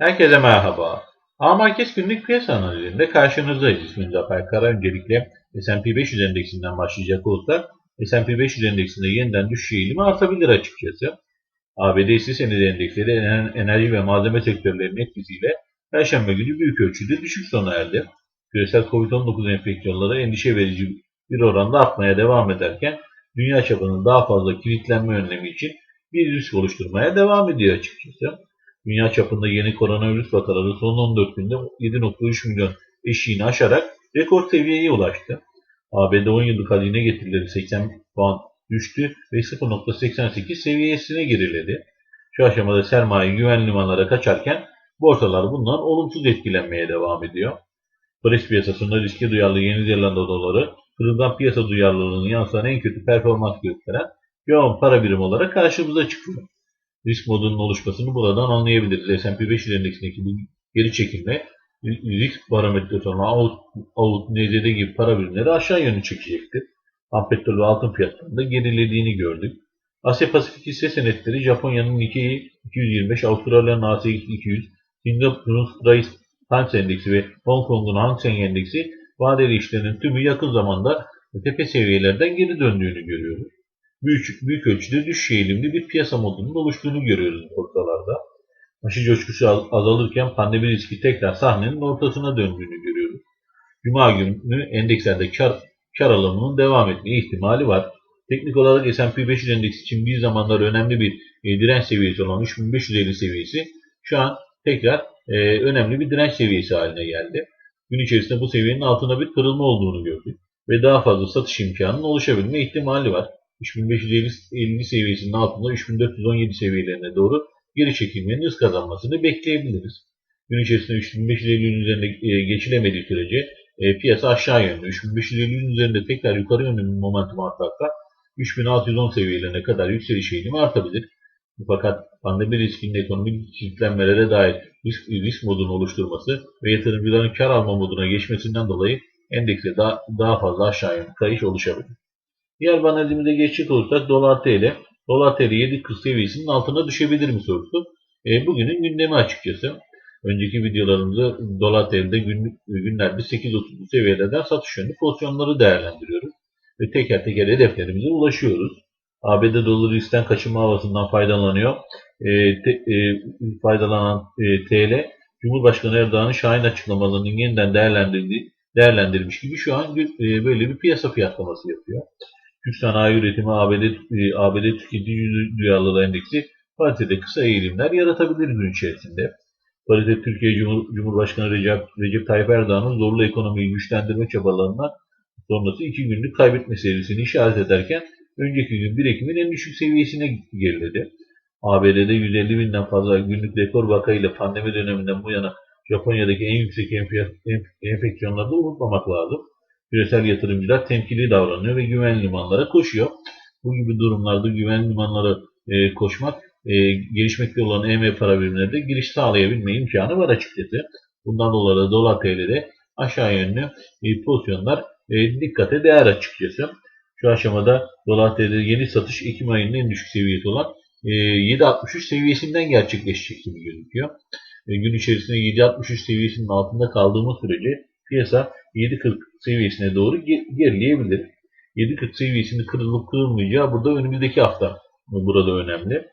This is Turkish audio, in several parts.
Herkese merhaba. A-Market günlük piyasa analizinde karşınızdayız. İsmim Zafer Kara. Öncelikle S&P 500 endeksinden başlayacak olursak S&P 500 endeksinde yeniden düşüş eğilimi artabilir açıkçası. ABD hisse senedi endeksleri ener- enerji ve malzeme sektörlerinin etkisiyle Perşembe günü büyük ölçüde düşük sona erdi. Küresel Covid-19 enfeksiyonları endişe verici bir oranda artmaya devam ederken dünya çapında daha fazla kilitlenme önlemi için bir risk oluşturmaya devam ediyor açıkçası. Dünya çapında yeni koronavirüs vakaları son 14 günde 7.3 milyon eşiğini aşarak rekor seviyeye ulaştı. ABD 10 yıllık hazine getirileri 80 puan düştü ve 0.88 seviyesine geriledi. Şu aşamada sermaye güvenli limanlara kaçarken borsalar bundan olumsuz etkilenmeye devam ediyor. Paris piyasasında riske duyarlı Yeni Zelanda doları kırılgan piyasa duyarlılığını yansıtan en kötü performans gösteren yoğun para birimi olarak karşımıza çıkıyor risk modunun oluşmasını buradan anlayabiliriz. S&P 500 endeksindeki bu geri çekilme risk parametresi olan AUD, AUD, NZD gibi para birimleri aşağı yönlü çekecektir. Ham petrol ve altın fiyatlarında gerilediğini gördük. Asya Pasifik hisse senetleri Japonya'nın Nikkei 225, Avustralya'nın ASX 200, Singapur'un Rice Times Endeksi ve Hong Kong'un Hang Seng Endeksi vadeli işlerinin tümü yakın zamanda tepe seviyelerden geri döndüğünü görüyoruz büyük, büyük ölçüde düşüş eğilimli bir piyasa modunun oluştuğunu görüyoruz borsalarda. Aşı coşkusu az- azalırken pandemi riski tekrar sahnenin ortasına döndüğünü görüyoruz. Cuma günü endekslerde kar, kar alımının devam etme ihtimali var. Teknik olarak S&P 500 endeksi için bir zamanlar önemli bir e, direnç seviyesi olan 3550 seviyesi şu an tekrar e, önemli bir direnç seviyesi haline geldi. Gün içerisinde bu seviyenin altında bir kırılma olduğunu gördük ve daha fazla satış imkanının oluşabilme ihtimali var. 3550 seviyesinin altında 3417 seviyelerine doğru geri çekilmenin hız kazanmasını bekleyebiliriz. Gün içerisinde 3550'nin üzerinde e, geçilemediği sürece e, piyasa aşağı yönlü. 3550'nin üzerinde tekrar yukarı yönlü momentum artarsa 3610 seviyelerine kadar yükseliş eğilimi artabilir. Fakat pandemi riskinin ekonomik kilitlenmelere dair risk, risk modunu oluşturması ve yatırımcıların kar alma moduna geçmesinden dolayı endekse daha, daha fazla aşağı yönlü kayış oluşabilir. Diğer bir analizimize geçecek olursak dolar TL. Dolar TL 7.40 seviyesinin altına düşebilir mi sorusu. E, bugünün gündemi açıkçası. Önceki videolarımızda dolar TL'de günlük, günlerde 8.30 seviyelerden satış yönlü pozisyonları değerlendiriyoruz. Ve teker teker hedeflerimize ulaşıyoruz. ABD doları riskten kaçınma havasından faydalanıyor. E, te, e, faydalanan e, TL, Cumhurbaşkanı Erdoğan'ın Şahin açıklamalarının yeniden değerlendirdiği, değerlendirmiş gibi şu an e, böyle bir piyasa fiyatlaması yapıyor. Türk sanayi üretimi ABD, e, ABD tüketici duyarlılığı endeksi paritede kısa eğilimler yaratabilir gün içerisinde. Parite Türkiye Cumhur, Cumhurbaşkanı Recep, Recep Tayyip Erdoğan'ın zorlu ekonomiyi güçlendirme çabalarına sonrası iki günlük kaybetme serisini işaret ederken önceki gün 1 Ekim'in en düşük seviyesine geriledi. ABD'de 150 binden fazla günlük rekor vakayla pandemi döneminden bu yana Japonya'daki en yüksek enfeksiyonları da unutmamak lazım küresel yatırımcılar temkinli davranıyor ve güvenli limanlara koşuyor. Bu gibi durumlarda güvenli limanlara e, koşmak e, gelişmekte olan EM para birimlerinde giriş sağlayabilme imkanı var açıkçası. Bundan dolayı dolar TL'de aşağı yönlü e, pozisyonlar e, dikkate değer açıkçası. Şu aşamada dolar TL'de yeni satış Ekim ayının en düşük seviyesi olan e, 7.63 seviyesinden gerçekleşecek gibi gözüküyor. E, gün içerisinde 7.63 seviyesinin altında kaldığımız sürece piyasa 7.40 seviyesine doğru gerileyebilir. 7.40 seviyesini kırılıp kırılmayacağı burada önümüzdeki hafta burada önemli.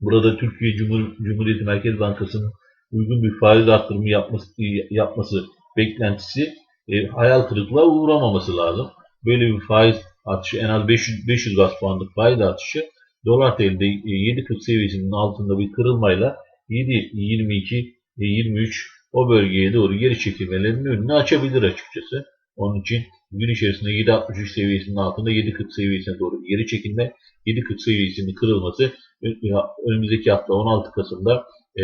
Burada Türkiye Cumhur, Cumhuriyeti Merkez Bankası'nın uygun bir faiz arttırımı yapması, yapması beklentisi e, hayal kırıklığına uğramaması lazım. Böyle bir faiz artışı en az 500, 500 bas puanlık faiz artışı dolar TL'de 7.40 seviyesinin altında bir kırılmayla 7.22 23 o bölgeye doğru geri çekilmelerinin önünü açabilir açıkçası. Onun için gün içerisinde 7.63 seviyesinin altında 7.40 seviyesine doğru geri çekilme, 7.40 seviyesinin kırılması önümüzdeki hafta 16 Kasım'da e,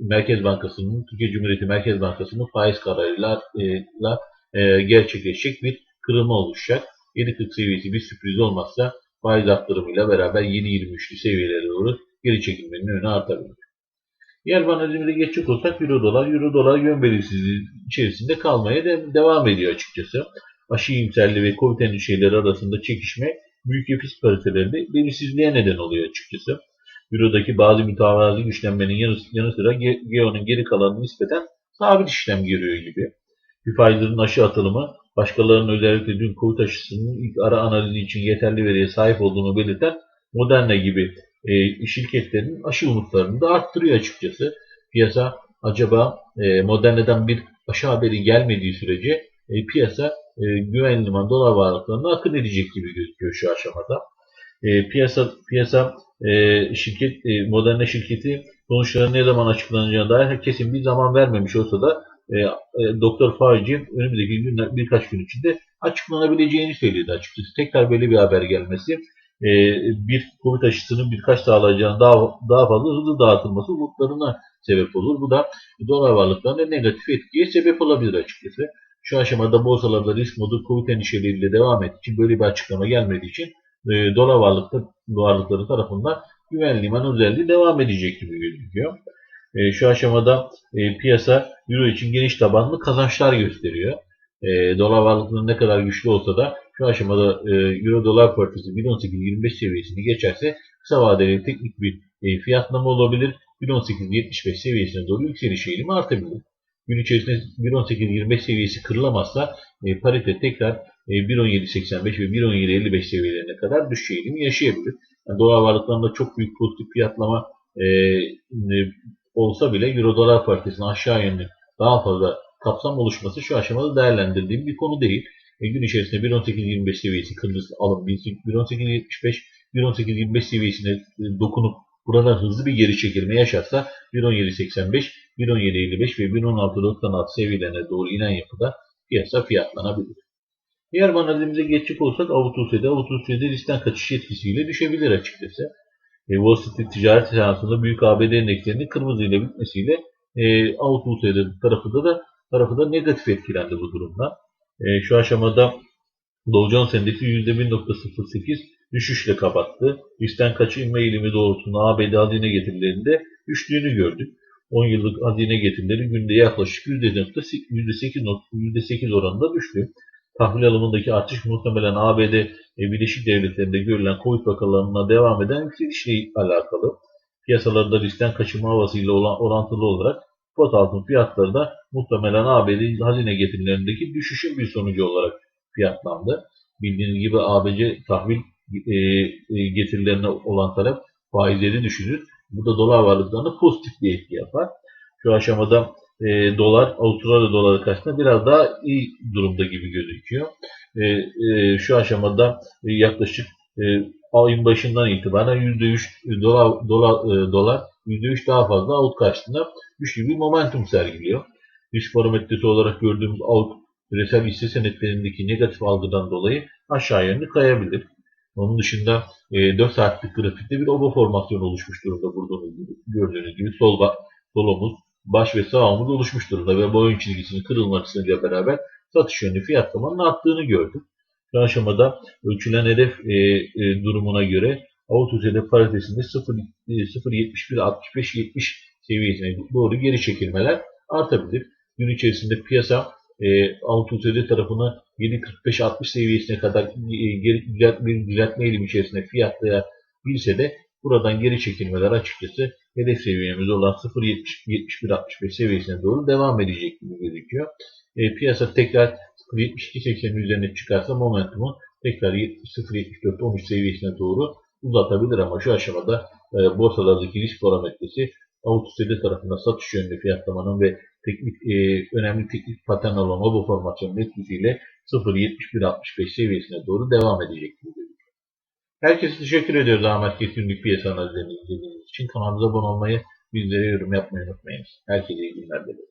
Merkez Bankası'nın, Türkiye Cumhuriyeti Merkez Bankası'nın faiz kararıyla e, e, gerçekleşecek bir kırılma oluşacak. 7.40 seviyesi bir sürpriz olmazsa faiz arttırımıyla beraber yeni 23'lü seviyelere doğru geri çekilmenin önü artabilir. Bir analizimize geçecek olsak Euro dolar, Euro dolar yön belirsizliği içerisinde kalmaya de devam ediyor açıkçası. Aşı iyimserliği ve Covid endişeleri arasında çekişme büyük yapı paritelerinde belirsizliğe neden oluyor açıkçası. Euro'daki bazı mütevazi güçlenmenin yanı, yanı sıra Ge- GEO'nun geri kalanı nispeten sabit işlem görüyor gibi. Pfizer'ın aşı atılımı başkalarının özellikle dün Covid aşısının ilk ara analizi için yeterli veriye sahip olduğunu belirten Moderna gibi e, şirketlerin aşı umutlarını da arttırıyor açıkçası. Piyasa acaba e, Moderna'dan bir aşı haberi gelmediği sürece e, piyasa e, güvenli liman dolar varlıklarına akın edecek gibi gözüküyor şu aşamada. E, piyasa piyasa e, şirket e, Moderna şirketi sonuçların ne zaman açıklanacağına dair kesin bir zaman vermemiş olsa da e, e, Doktor Fauci önümüzdeki günler birkaç gün içinde açıklanabileceğini söyledi açıkçası. Tekrar böyle bir haber gelmesi e, bir Covid aşısının birkaç sağlayacağının daha, daha fazla hızlı dağıtılması umutlarına sebep olur. Bu da dolar varlıklarına negatif etkiye sebep olabilir açıkçası. Şu aşamada borsalarda risk modu Covid endişeleriyle devam ettiği için böyle bir açıklama gelmediği için e, dolar varlıkları, varlıkları tarafından güven liman özelliği devam edecek gibi gözüküyor. E, şu aşamada e, piyasa Euro için geniş tabanlı kazançlar gösteriyor. E, dolar varlıkları ne kadar güçlü olsa da şu aşamada e, Euro dolar paritesi 1.18-25 seviyesini geçerse kısa vadeli teknik bir e, fiyatlama olabilir. 1.18-75 seviyesine doğru yükseliş eğilimi artabilir. Gün içerisinde 1.18-25 seviyesi kırılamazsa e, parite tekrar e, 1.17.85 ve 1.17.55 seviyelerine kadar düşüş eğilimi yaşayabilir. Yani dolar varlıklarında çok büyük pozitif fiyatlama e, e, olsa bile Euro dolar paritesinin aşağı yönlü daha fazla kapsam oluşması şu aşamada değerlendirdiğim bir konu değil. E, gün içerisinde 1.18-25 seviyesi kırılırsa alım 1.18-75 1.18-25 seviyesine e, dokunup buradan hızlı bir geri çekilme yaşarsa 1.17.85, 1.17.55 ve 1.16.96 seviyelerine doğru inen yapıda piyasa fiyatlanabilir. Diğer analizimize geçecek olsak Avutusya'da, Avutusya'da listten kaçış etkisiyle düşebilir açıkçası. E, Wall Street ticaret seansında büyük ABD endekslerinin kırmızı ile bitmesiyle e, Avutusya'da tarafı da tarafı da negatif etkilendi bu durumda. E, şu aşamada Dow Jones Endeksi %1.08 düşüşle kapattı. Üstten kaçınma eğilimi doğrultusunda ABD hazine getirilerinde düştüğünü gördük. 10 yıllık hazine getirileri günde yaklaşık %8, %8 oranında düştü. Tahvil alımındaki artış muhtemelen ABD e, Birleşik Devletleri'nde görülen Covid vakalarına devam eden yükselişle alakalı. Piyasalarda riskten kaçınma havasıyla olan orantılı olarak spot altın fiyatları da muhtemelen ABD hazine getirilerindeki düşüşün bir sonucu olarak fiyatlandı. Bildiğiniz gibi ABC tahvil e, e, getirilerine olan talep faizleri düşürür. Bu da dolar varlıklarına pozitif bir etki yapar. Şu aşamada e, dolar Avustralya doları karşısında biraz daha iyi durumda gibi gözüküyor. E, e, şu aşamada e, yaklaşık e, ayın başından itibaren %3 dolar dolar e, dolar %3 daha fazla out karşısında güçlü bir momentum sergiliyor. Risk barometresi olarak gördüğümüz out küresel hisse senetlerindeki negatif algıdan dolayı aşağı yönlü kayabilir. Onun dışında e, 4 saatlik grafikte bir oba formasyonu oluşmuş durumda burada gördüğünüz gibi sol, sol omuz, baş ve sağ omuz oluşmuş durumda ve boyun çizgisinin kırılmasıyla beraber satış yönlü fiyatlamanın arttığını gördük. Şu aşamada ölçülen hedef e, e, durumuna göre Avutuzya'da paritesinde 0.71-65-70 seviyesine doğru geri çekilmeler artabilir. Gün içerisinde piyasa e, Avutuzya'da tarafını 7.45-60 seviyesine kadar e, bir düzeltme eğilimi içerisinde fiyatlayabilse de buradan geri çekilmeler açıkçası hedef seviyemiz olan 0.71-65 seviyesine doğru devam edecek gibi gözüküyor. E, piyasa tekrar 0.72-80'in üzerine çıkarsa momentumun tekrar 0.74-13 seviyesine doğru uzatabilir ama şu aşamada e, borsalardaki risk parametresi Avustusya'da tarafından satış yönlü fiyatlamanın ve teknik e, önemli teknik patern olan bu formasyonun etkisiyle 0.71-65 seviyesine doğru devam edecek gibi gözüküyor. Herkese teşekkür ediyoruz Ahmet Kesinlik piyasa analizlerini izlediğiniz için. Kanalımıza abone olmayı, bizlere yorum yapmayı unutmayınız. Herkese iyi günler dileriz.